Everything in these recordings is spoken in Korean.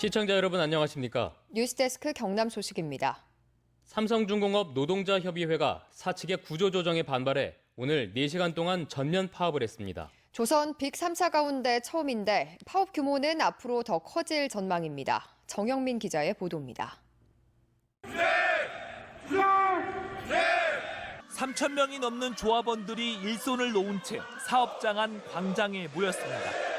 시청자 여러분 안녕하십니까? 뉴스데스크 경남 소식입니다. 삼성중공업 노동자협의회가 사측의 구조조정에 반발해 오늘 4시간 동안 전면 파업을 했습니다. 조선 빅 3사 가운데 처음인데 파업 규모는 앞으로 더 커질 전망입니다. 정영민 기자의 보도입니다. 3천 명이 넘는 조합원들이 일손을 놓은 채 사업장 안 광장에 모였습니다.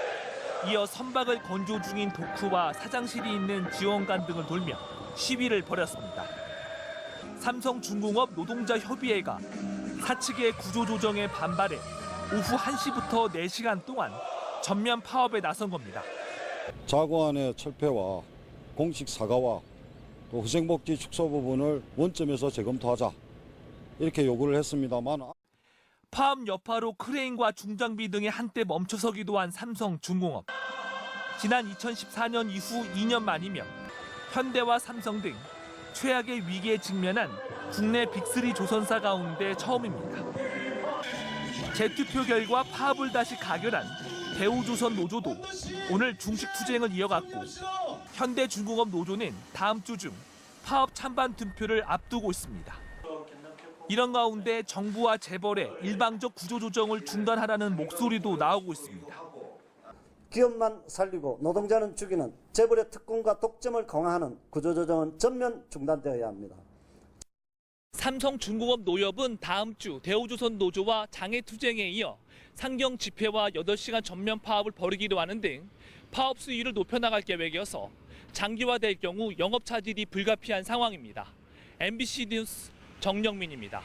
이어 선박을 건조 중인 도크와 사장실이 있는 지원관 등을 돌며 시위를 벌였습니다. 삼성중공업 노동자협의회가 사측의 구조조정에 반발해 오후 1시부터 4시간 동안 전면 파업에 나선 겁니다. 자구안의 철폐와 공식 사과와 또 후생복지 축소 부분을 원점에서 재검토하자 이렇게 요구를 했습니다만 파업 여파로 크레인과 중장비 등이 한때 멈춰서기도 한 삼성중공업. 지난 2014년 이후 2년 만이며 현대와 삼성 등 최악의 위기에 직면한 국내 빅3 조선사 가운데 처음입니다. 재투표 결과 파업을 다시 가결한 대우조선 노조도 오늘 중식 투쟁을 이어갔고 현대중공업 노조는 다음 주 중 파업 찬반 tum표를 앞두고 있습니다. 이런 가운데 정부와 재벌의 일방적 구조조정을 중단하라는 목소리도 나오고 있습니다. 기업만 살리고 노동자는 죽이는 재벌의 특권과 독점을 강화하는 구조조정은 전면 중단되어야 합니다. 삼성중공업 노협은 다음 주 대우조선 노조와 장애투쟁에 이어 상경 집회와 8시간 전면 파업을 벌이기로 하는 등 파업 수위를 높여나갈 계획이어서 장기화될 경우 영업 차질이 불가피한 상황입니다. MBC 뉴스 정영민입니다.